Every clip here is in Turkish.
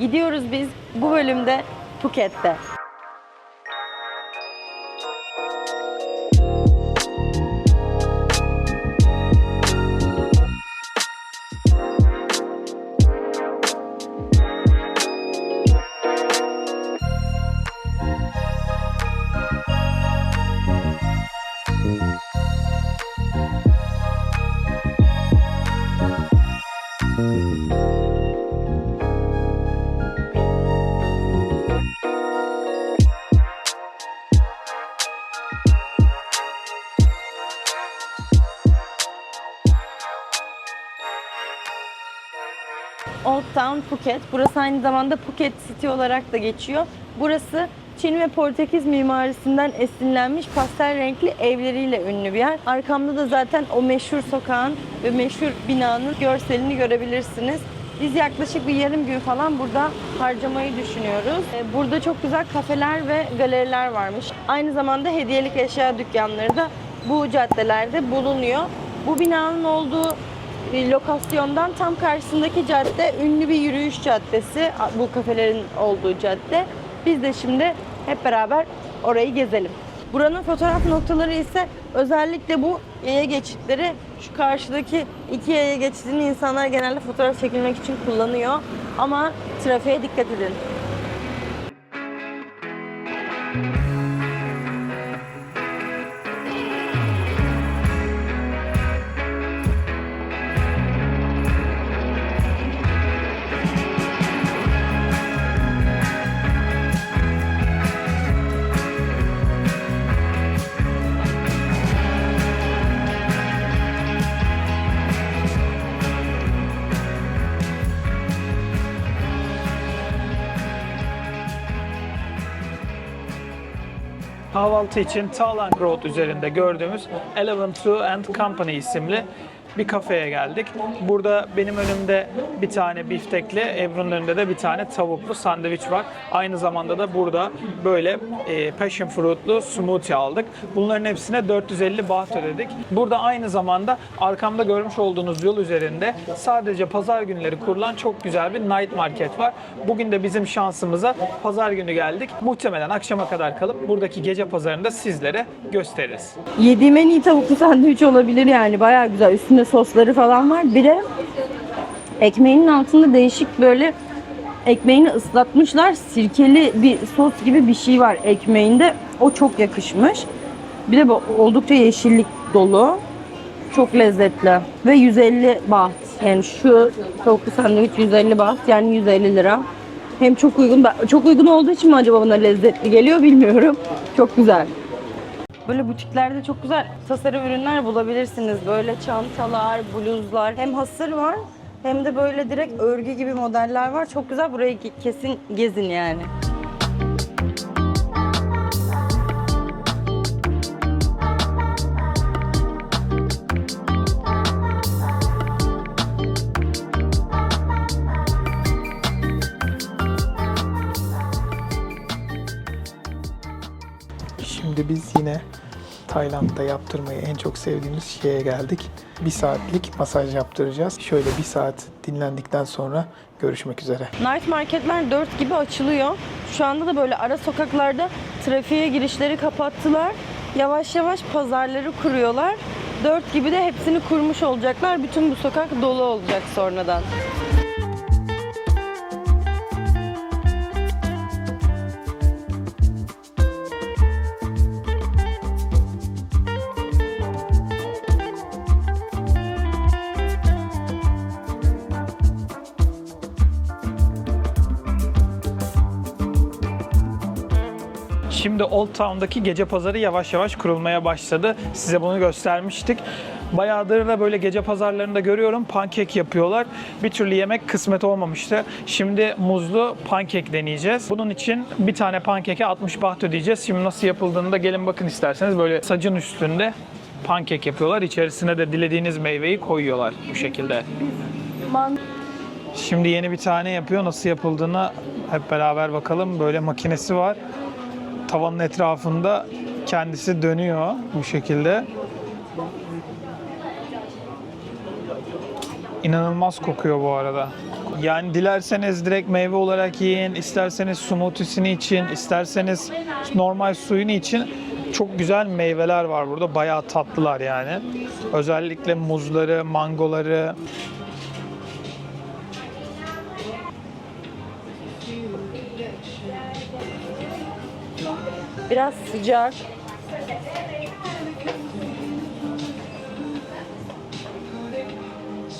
Gidiyoruz biz bu bölümde Phuket'te. Old Town Phuket. Burası aynı zamanda Phuket City olarak da geçiyor. Burası Çin ve Portekiz mimarisinden esinlenmiş pastel renkli evleriyle ünlü bir yer. Arkamda da zaten o meşhur sokağın ve meşhur binanın görselini görebilirsiniz. Biz yaklaşık bir yarım gün falan burada harcamayı düşünüyoruz. Ee, Burada çok güzel kafeler ve galeriler varmış. Aynı zamanda hediyelik eşya dükkanları da bu caddelerde bulunuyor. Bu binanın olduğu lokasyondan tam karşısındaki cadde ünlü bir yürüyüş caddesi. Bu kafelerin olduğu cadde. Biz de şimdi hep beraber orayı gezelim. Buranın fotoğraf noktaları ise özellikle bu yaya geçitleri. Şu karşıdaki iki yaya geçidini insanlar genelde fotoğraf çekilmek için kullanıyor. Ama trafiğe dikkat edin. Kahvaltı için Talang Road üzerinde gördüğümüz Eleven Two and Company isimli bir kafeye geldik. Burada benim önümde bir tane biftekli, Ebru'nun önünde de bir tane tavuklu sandviç var. Aynı zamanda da burada böyle e, passion fruitlu smoothie aldık. Bunların hepsine 450 baht ödedik. Burada aynı zamanda arkamda görmüş olduğunuz yol üzerinde sadece pazar günleri kurulan çok güzel bir night market var. Bugün de bizim şansımıza pazar günü geldik. Muhtemelen akşama kadar kalıp buradaki gece pazarını da sizlere gösteririz. Yediğim en iyi tavuklu sandviç olabilir yani. Bayağı güzel. Üstünde sosları falan var. Bir de ekmeğinin altında değişik böyle ekmeğini ıslatmışlar. Sirkeli bir sos gibi bir şey var ekmeğinde. O çok yakışmış. Bir de oldukça yeşillik dolu. Çok lezzetli. Ve 150 baht. Yani şu tavuklu sandviç 150 baht. Yani 150 lira. Hem çok uygun. Çok uygun olduğu için mi acaba bana lezzetli geliyor bilmiyorum. Çok güzel. Böyle butiklerde çok güzel tasarım ürünler bulabilirsiniz. Böyle çantalar, bluzlar. Hem hasır var hem de böyle direkt örgü gibi modeller var. Çok güzel. Burayı ke- kesin gezin yani. Yine Tayland'da yaptırmayı en çok sevdiğimiz şeye geldik. Bir saatlik masaj yaptıracağız. Şöyle bir saat dinlendikten sonra görüşmek üzere. Night marketler 4 gibi açılıyor. Şu anda da böyle ara sokaklarda trafiğe girişleri kapattılar. Yavaş yavaş pazarları kuruyorlar. 4 gibi de hepsini kurmuş olacaklar. Bütün bu sokak dolu olacak sonradan. Şimdi Old Town'daki gece pazarı yavaş yavaş kurulmaya başladı. Size bunu göstermiştik. Bayağıdır da böyle gece pazarlarında görüyorum pankek yapıyorlar. Bir türlü yemek kısmet olmamıştı. Şimdi muzlu pankek deneyeceğiz. Bunun için bir tane pankeke 60 baht ödeyeceğiz. Şimdi nasıl yapıldığını da gelin bakın isterseniz. Böyle sacın üstünde pankek yapıyorlar. İçerisine de dilediğiniz meyveyi koyuyorlar bu şekilde. Şimdi yeni bir tane yapıyor. Nasıl yapıldığını hep beraber bakalım. Böyle makinesi var. Tavanın etrafında kendisi dönüyor bu şekilde. İnanılmaz kokuyor bu arada. Yani dilerseniz direkt meyve olarak yiyin, isterseniz smoothie'sini için, isterseniz normal suyunu için çok güzel meyveler var burada. Bayağı tatlılar yani. Özellikle muzları, mangoları. Biraz sıcak.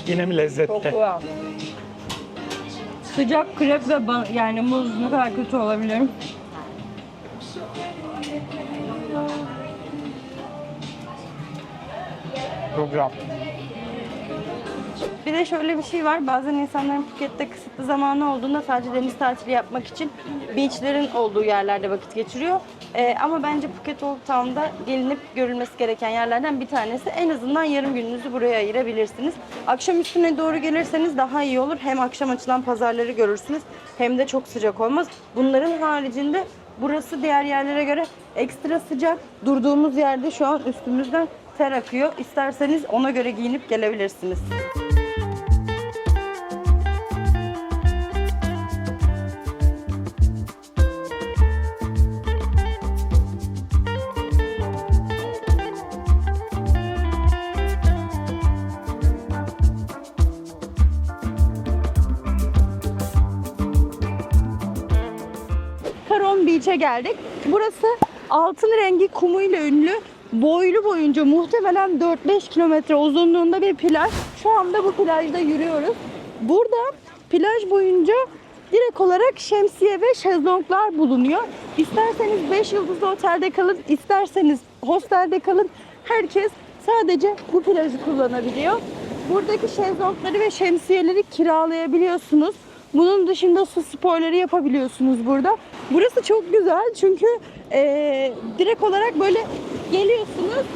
Yine mi Çok lezzetli? güzel. Sıcak krep ve yani muz ne kadar kötü olabilir? Program. Bir de şöyle bir şey var. Bazen insanların Phuket'te kısıtlı zamanı olduğunda sadece deniz tatili yapmak için beachlerin olduğu yerlerde vakit geçiriyor. Ee, ama bence Phuket Old Town'da gelinip görülmesi gereken yerlerden bir tanesi. En azından yarım gününüzü buraya ayırabilirsiniz. Akşam üstüne doğru gelirseniz daha iyi olur. Hem akşam açılan pazarları görürsünüz hem de çok sıcak olmaz. Bunların haricinde burası diğer yerlere göre ekstra sıcak. Durduğumuz yerde şu an üstümüzden ter akıyor. İsterseniz ona göre giyinip gelebilirsiniz. Beach'e geldik. Burası altın rengi kumuyla ünlü. Boylu boyunca muhtemelen 4-5 kilometre uzunluğunda bir plaj. Şu anda bu plajda yürüyoruz. Burada plaj boyunca direkt olarak şemsiye ve şezlonglar bulunuyor. İsterseniz 5 yıldızlı otelde kalın, isterseniz hostelde kalın. Herkes sadece bu plajı kullanabiliyor. Buradaki şezlongları ve şemsiyeleri kiralayabiliyorsunuz. Bunun dışında su sporları yapabiliyorsunuz burada. Burası çok güzel çünkü eee, direkt olarak böyle geliyorsunuz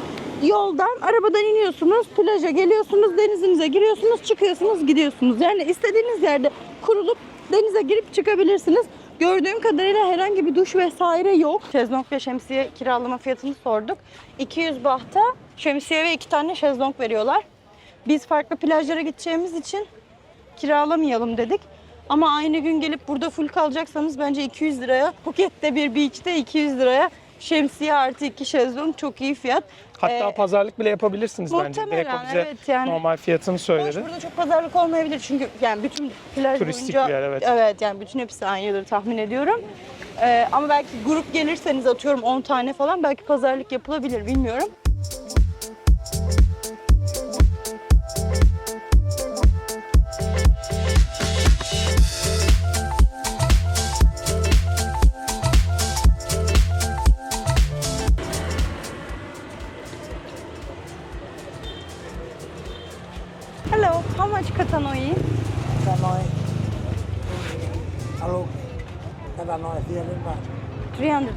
yoldan, arabadan iniyorsunuz, plaja geliyorsunuz, denizinize giriyorsunuz, çıkıyorsunuz, gidiyorsunuz. Yani istediğiniz yerde kurulup denize girip çıkabilirsiniz. Gördüğüm kadarıyla herhangi bir duş vesaire yok. Şezlong ve şemsiye kiralama fiyatını sorduk. 200 bahta şemsiye ve iki tane şezlong veriyorlar. Biz farklı plajlara gideceğimiz için kiralamayalım dedik. Ama aynı gün gelip burada full kalacaksanız bence 200 liraya, Phuket'te bir beach'te 200 liraya şemsiye artı iki şezlong çok iyi fiyat. Hatta Ee, pazarlık bile yapabilirsiniz bence. Direkt o bize evet, yani- normal fiyatını Hoş söyledi. burada çok pazarlık olmayabilir çünkü yani bütün plaj Turistik boyunca bir yer, evet. evet yani bütün hepsi aynıdır tahmin ediyorum. Ee, ama belki grup gelirseniz atıyorum 10 tane falan belki pazarlık yapılabilir bilmiyorum.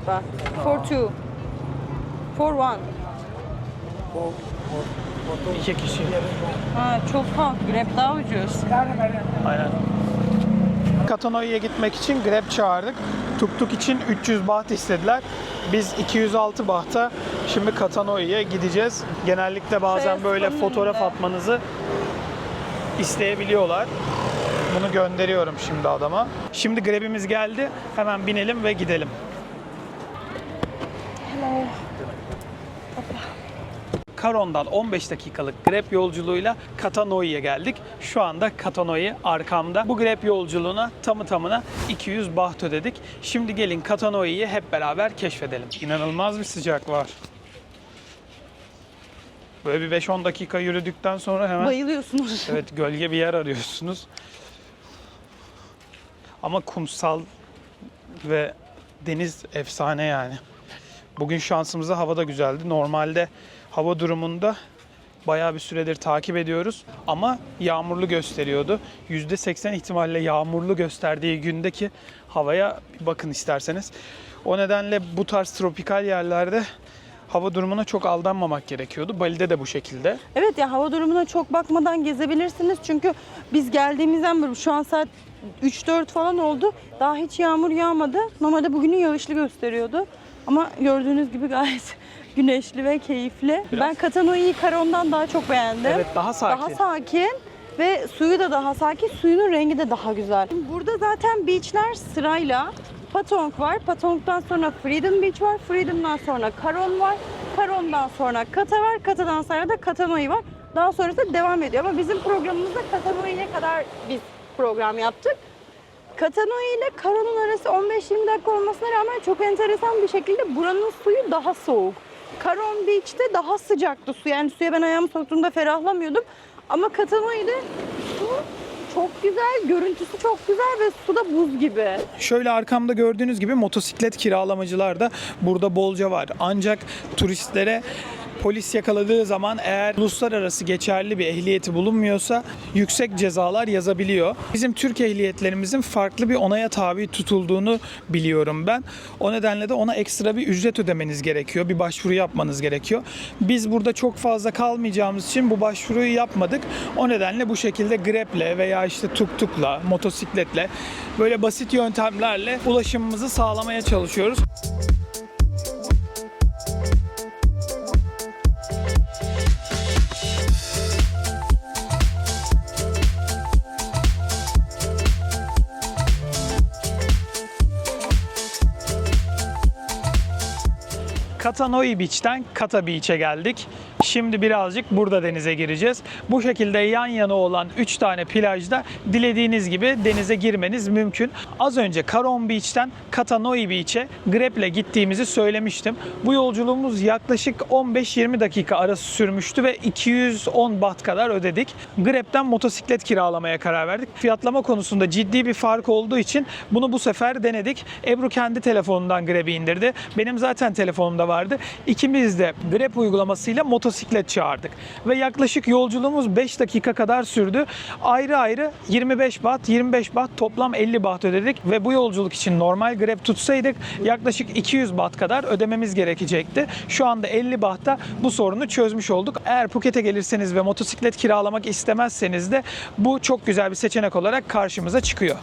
300 baht. For two. For one. cô một một tôi İki kişi. Ha, çok pahalı. Grab daha ucuz. Aynen. Katanoi'ye gitmek için Grab çağırdık. Tuk tuk için 300 baht istediler. Biz 206 bahta şimdi Katanoi'ye gideceğiz. Genellikle bazen Şey, böyle fotoğraf atmanızı isteyebiliyorlar. Bunu gönderiyorum şimdi adama. Şimdi Grab'imiz geldi. Hemen binelim ve gidelim. Karon'dan 15 dakikalık Grab yolculuğuyla Katanoi'ye geldik. Şu anda Katanoi arkamda. Bu Grab yolculuğuna tamı tamına 200 baht ödedik. Şimdi gelin Katanoi'yi hep beraber keşfedelim. İnanılmaz bir sıcak var. Böyle bir 5-10 dakika yürüdükten sonra hemen Bayılıyorsunuz. evet gölge bir yer arıyorsunuz. Ama kumsal ve deniz efsane yani. Bugün şansımıza hava da güzeldi. Normalde hava durumunda bayağı bir süredir takip ediyoruz ama yağmurlu gösteriyordu. %80 ihtimalle yağmurlu gösterdiği gündeki havaya bir bakın isterseniz. O nedenle bu tarz tropikal yerlerde hava durumuna çok aldanmamak gerekiyordu. Bali'de de bu şekilde. Evet ya hava durumuna çok bakmadan gezebilirsiniz. Çünkü biz geldiğimizden beri şu an saat 3-4 falan oldu. Daha hiç yağmur yağmadı. Normalde bugünü yağışlı gösteriyordu. Ama gördüğünüz gibi gayet güneşli ve keyifli. Biraz. Ben Katanoi'yi Karon'dan daha çok beğendim. Evet daha sakin. Daha sakin. ve suyu da daha sakin, suyunun rengi de daha güzel. Burada zaten beachler sırayla Patong var. Patong'dan sonra Freedom Beach var. Freedom'dan sonra Karon var. Karon'dan sonra Kata var. Kata'dan sonra da Katanoi var. Daha sonrası devam ediyor ama bizim programımızda Katanoi'ye kadar biz program yaptık. Katanoi ile Karon'un arası 15-20 dakika olmasına rağmen çok enteresan bir şekilde buranın suyu daha soğuk. Karon Beach'te daha sıcaktı su. Yani suya ben ayağımı soktuğumda ferahlamıyordum. Ama Katanoi'de su çok güzel, görüntüsü çok güzel ve su da buz gibi. Şöyle arkamda gördüğünüz gibi motosiklet kiralamacılar da burada bolca var. Ancak turistlere polis yakaladığı zaman eğer uluslararası geçerli bir ehliyeti bulunmuyorsa yüksek cezalar yazabiliyor. Bizim Türk ehliyetlerimizin farklı bir onaya tabi tutulduğunu biliyorum ben. O nedenle de ona ekstra bir ücret ödemeniz gerekiyor. Bir başvuru yapmanız gerekiyor. Biz burada çok fazla kalmayacağımız için bu başvuruyu yapmadık. O nedenle bu şekilde Grab'le veya işte tuk-tukla, motosikletle böyle basit yöntemlerle ulaşımımızı sağlamaya çalışıyoruz. Katanoi Beach'ten Kata Beach'e geldik. Şimdi birazcık burada denize gireceğiz. Bu şekilde yan yana olan 3 tane plajda dilediğiniz gibi denize girmeniz mümkün. Az önce Karon Beach'ten Katanoi Beach'e Grab'le gittiğimizi söylemiştim. Bu yolculuğumuz yaklaşık 15-20 dakika arası sürmüştü ve 210 baht kadar ödedik. Grab'den motosiklet kiralamaya karar verdik. Fiyatlama konusunda ciddi bir fark olduğu için bunu bu sefer denedik. Ebru kendi telefonundan Grab'i indirdi. Benim zaten telefonumda vardı. İkimiz de Grab uygulamasıyla motosiklet çağırdık. Ve yaklaşık yolculuğumuz 5 dakika kadar sürdü. Ayrı ayrı 25 baht, 25 baht toplam 50 baht ödedik ve bu yolculuk için normal Grab tutsaydık yaklaşık 200 baht kadar ödememiz gerekecekti. Şu anda 50 bahtta bu sorunu çözmüş olduk. Eğer Phuket'e gelirseniz ve motosiklet kiralamak istemezseniz de bu çok güzel bir seçenek olarak karşımıza çıkıyor.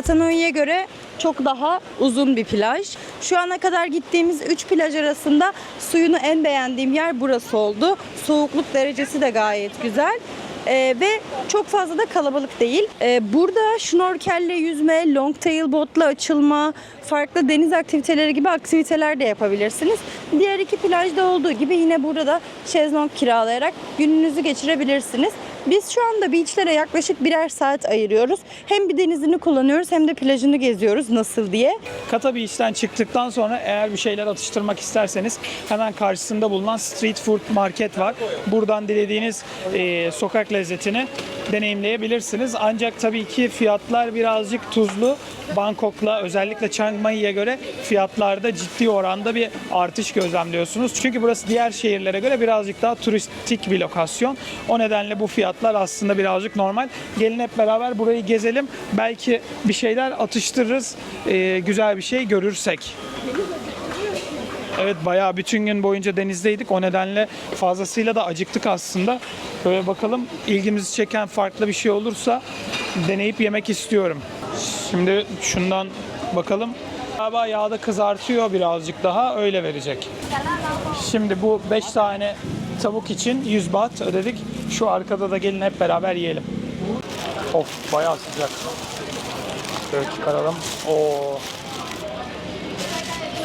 Katanoi'ye göre çok daha uzun bir plaj. Şu ana kadar gittiğimiz 3 plaj arasında suyunu en beğendiğim yer burası oldu. Soğukluk derecesi de gayet güzel. Ee, ve çok fazla da kalabalık değil. Ee, burada şnorkelle yüzme, longtail botla açılma, farklı deniz aktiviteleri gibi aktiviteler de yapabilirsiniz. Diğer iki plajda olduğu gibi yine burada da şezlong kiralayarak gününüzü geçirebilirsiniz. Biz şu anda beachlere yaklaşık birer saat ayırıyoruz. Hem bir denizini kullanıyoruz hem de plajını geziyoruz nasıl diye. Kata Beach'ten çıktıktan sonra eğer bir şeyler atıştırmak isterseniz hemen karşısında bulunan Street Food Market var. Buradan dilediğiniz e, sokak lezzetini deneyimleyebilirsiniz. Ancak tabii ki fiyatlar birazcık tuzlu. Bangkok'la özellikle Chiang Mai'ye göre fiyatlarda ciddi oranda bir artış gözlemliyorsunuz. Çünkü burası diğer şehirlere göre birazcık daha turistik bir lokasyon. O nedenle bu fiyatlar aslında birazcık normal. Gelin hep beraber burayı gezelim. Belki bir şeyler atıştırırız. e, güzel bir şey görürsek. Evet bayağı bütün gün boyunca denizdeydik. O nedenle fazlasıyla da acıktık aslında. Böyle bakalım ilgimizi çeken farklı bir şey olursa deneyip yemek istiyorum. Şimdi şundan bakalım. Galiba yağda kızartıyor birazcık daha öyle verecek. Şimdi bu 5 tane tavuk için 100 baht ödedik. Şu arkada da gelin hep beraber yiyelim. Of bayağı sıcak. Şöyle çıkaralım. Oo.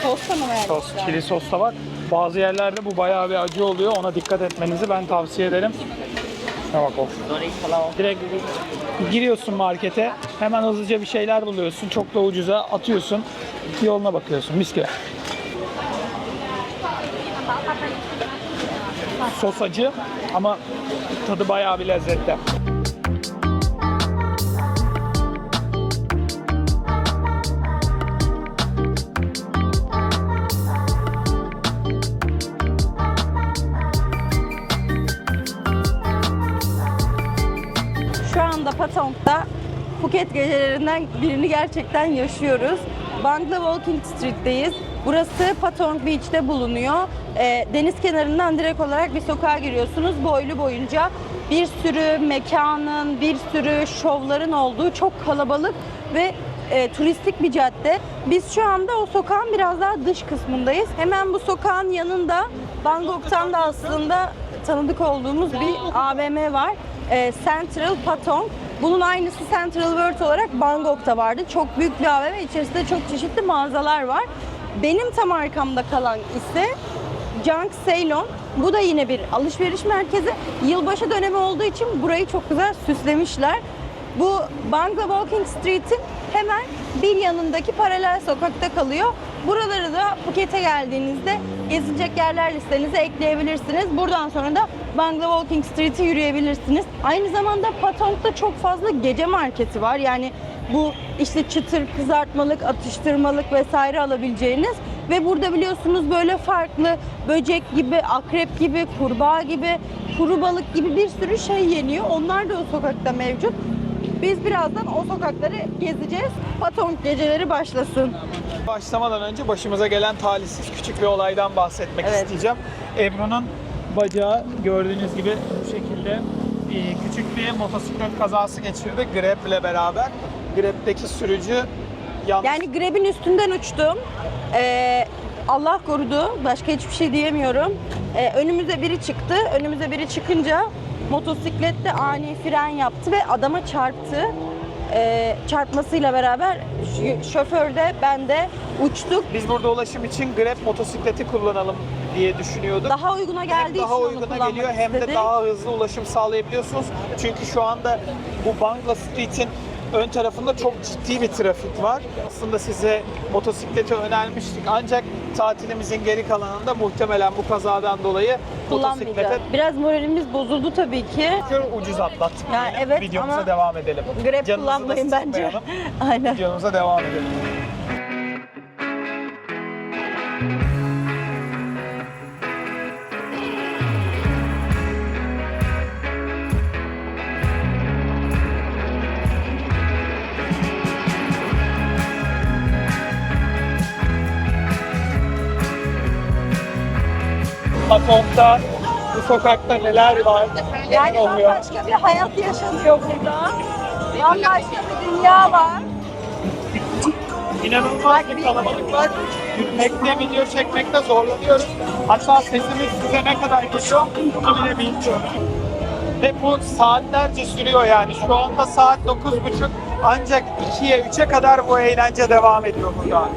Sosta mı Sos, çili sos da var. Bazı yerlerde bu bayağı bir acı oluyor. Ona dikkat etmenizi ben tavsiye ederim. Şuna bak of. Direkt giriyorsun markete. Hemen hızlıca bir şeyler buluyorsun. Çok da ucuza atıyorsun. Yoluna bakıyorsun. Mis gibi. Sos acı ama tadı bayağı bir lezzetli. Patong'da Phuket gecelerinden birini gerçekten yaşıyoruz. Bangla Walking Street'teyiz. Burası Patong Beach'te bulunuyor. Ee, deniz kenarından direkt olarak bir sokağa giriyorsunuz. Boylu boyunca bir sürü mekanın, bir sürü şovların olduğu çok kalabalık ve e, turistik bir cadde. Biz şu anda o sokağın biraz daha dış kısmındayız. Hemen bu sokağın yanında Bangkok'tan da aslında tanıdık olduğumuz bir AVM var. E, Central Patong. Bunun aynısı Central World olarak Bangkok'ta vardı. Çok büyük bir AVM. İçerisinde çok çeşitli mağazalar var. Benim tam arkamda kalan ise Junk Ceylon. Bu da yine bir alışveriş merkezi. Yılbaşı dönemi olduğu için burayı çok güzel süslemişler. Bu Bangla Walking Street'in hemen bir yanındaki paralel sokakta kalıyor. Buraları da Phuket'e geldiğinizde gezilecek yerler listenize ekleyebilirsiniz. Buradan sonra da Bangla Walking Street'i yürüyebilirsiniz. Aynı zamanda Patong'da çok fazla gece marketi var. Yani bu işte çıtır, kızartmalık, atıştırmalık vesaire alabileceğiniz ve burada biliyorsunuz böyle farklı böcek gibi, akrep gibi, kurbağa gibi, kuru balık gibi bir sürü şey yeniyor. Onlar da o sokakta mevcut. Biz birazdan o sokakları gezeceğiz. Patong geceleri başlasın. Başlamadan önce başımıza gelen talihsiz küçük bir olaydan bahsetmek Evet. isteyeceğim. Ebru'nun bacağı gördüğünüz gibi bu şekilde e, küçük bir motosiklet kazası geçirdi Grab ile beraber. Grab'deki sürücü yanlış Yani Greb'in üstünden uçtum. Ee, Allah korudu. Başka hiçbir şey diyemiyorum. Ee, önümüze biri çıktı. Önümüze biri çıkınca motosiklette ani fren yaptı ve adama çarptı. Ee, çarpmasıyla beraber şoför de ben de uçtuk. Biz burada ulaşım için Grab motosikleti kullanalım diye düşünüyorduk. Daha uyguna hem geldiği daha için onu uyguna geliyor hem de istedik. daha hızlı ulaşım sağlayabiliyorsunuz. Çünkü şu anda bu Bangla Street'in ön tarafında çok ciddi bir trafik var. Aslında size motosikleti önermiştik ancak tatilimizin geri kalanında muhtemelen bu kazadan dolayı motosiklete. Biraz moralimiz bozuldu tabii ki. ucuz atlattık. Ya diyelim. evet Videomuza ama devam edelim. Grab Canınızı da kullanmayın bence. Aynen. Videomuza devam edelim. Patong'da bu sokakta neler var? Yani neler oluyor? bambaşka bir hayat yaşanıyor burada. Bambaşka bir dünya var. İnanılmaz bir kalabalık var. Yürümekte, video çekmekte zorlanıyoruz. Hatta sesimiz size ne kadar geliyor bunu bile bilmiyorum. Ve bu saatlerce sürüyor yani. Şu anda saat 9.30 ancak 2'ye 3'e kadar bu eğlence devam ediyor burada.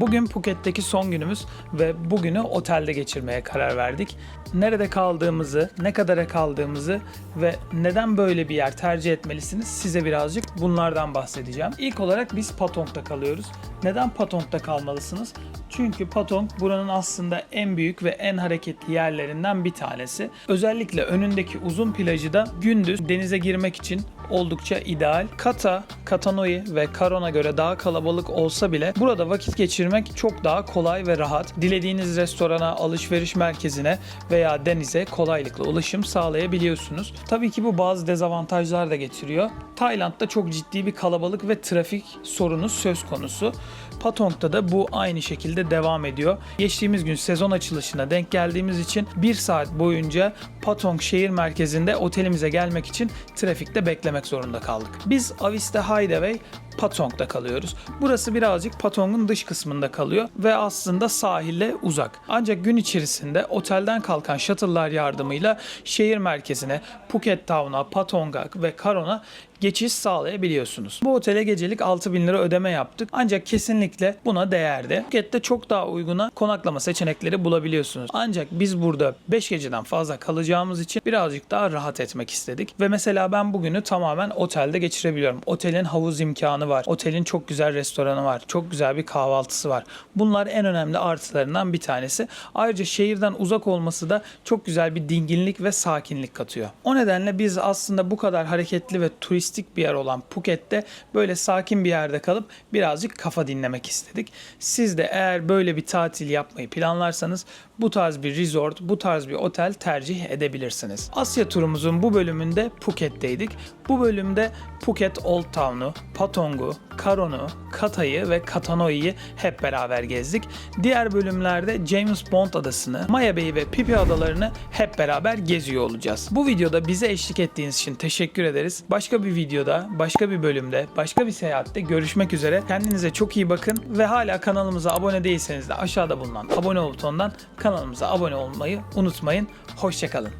Bugün Phuket'teki son günümüz ve bugünü otelde geçirmeye karar verdik. Nerede kaldığımızı, ne kadara kaldığımızı ve neden böyle bir yer tercih etmelisiniz size birazcık bunlardan bahsedeceğim. İlk olarak biz Patong'da kalıyoruz. Neden Patong'da kalmalısınız? Çünkü Patong buranın aslında en büyük ve en hareketli yerlerinden bir tanesi. Özellikle önündeki uzun plajı da gündüz denize girmek için oldukça ideal. Kata, Katanoi ve Karon'a göre daha kalabalık olsa bile burada vakit geçirmek çok daha kolay ve rahat. Dilediğiniz restorana, alışveriş merkezine veya denize kolaylıkla ulaşım sağlayabiliyorsunuz. Tabii ki bu bazı dezavantajlar da getiriyor. Tayland'da çok ciddi bir kalabalık ve trafik sorunu söz konusu. Patong'da da bu aynı şekilde devam ediyor. Geçtiğimiz gün sezon açılışına denk geldiğimiz için bir saat boyunca Patong şehir merkezinde otelimize gelmek için trafikte beklemek zorunda kaldık. Biz Avista Hideaway Patong'da kalıyoruz. Burası birazcık Patong'un dış kısmında kalıyor ve aslında sahile uzak. Ancak gün içerisinde otelden kalkan shuttle'lar yardımıyla şehir merkezine, Phuket Town'a, Patong'a ve Karon'a geçiş sağlayabiliyorsunuz. Bu otele gecelik 6000 lira ödeme yaptık. Ancak kesinlikle buna değerdi. Phuket'te çok daha uyguna konaklama seçenekleri bulabiliyorsunuz. Ancak biz burada 5 geceden fazla kalacağımız için birazcık daha rahat etmek istedik. Ve mesela ben bugünü tamamen otelde geçirebiliyorum. Otelin havuz imkanı var. Otelin çok güzel restoranı var. Çok güzel bir kahvaltısı var. Bunlar en önemli artılarından bir tanesi. Ayrıca şehirden uzak olması da çok güzel bir dinginlik ve sakinlik katıyor. O nedenle biz aslında bu kadar hareketli ve turistik turistik bir yer olan Phuket'te böyle sakin bir yerde kalıp birazcık kafa dinlemek istedik. Siz de eğer böyle bir tatil yapmayı planlarsanız bu tarz bir resort, bu tarz bir otel tercih edebilirsiniz. Asya turumuzun bu bölümünde Phuket'teydik. Bu bölümde Phuket Old Town'u, Patong'u, Karon'u, Katay'ı ve Katanoi'yi hep beraber gezdik. Diğer bölümlerde James Bond adasını, Maya Bay'i ve Pipi adalarını hep beraber geziyor olacağız. Bu videoda bize eşlik ettiğiniz için teşekkür ederiz. Başka bir videoda, başka bir bölümde, başka bir seyahatte görüşmek üzere. Kendinize çok iyi bakın ve hala kanalımıza abone değilseniz de aşağıda bulunan abone butonundan kanalımıza abone olmayı unutmayın. Hoşçakalın.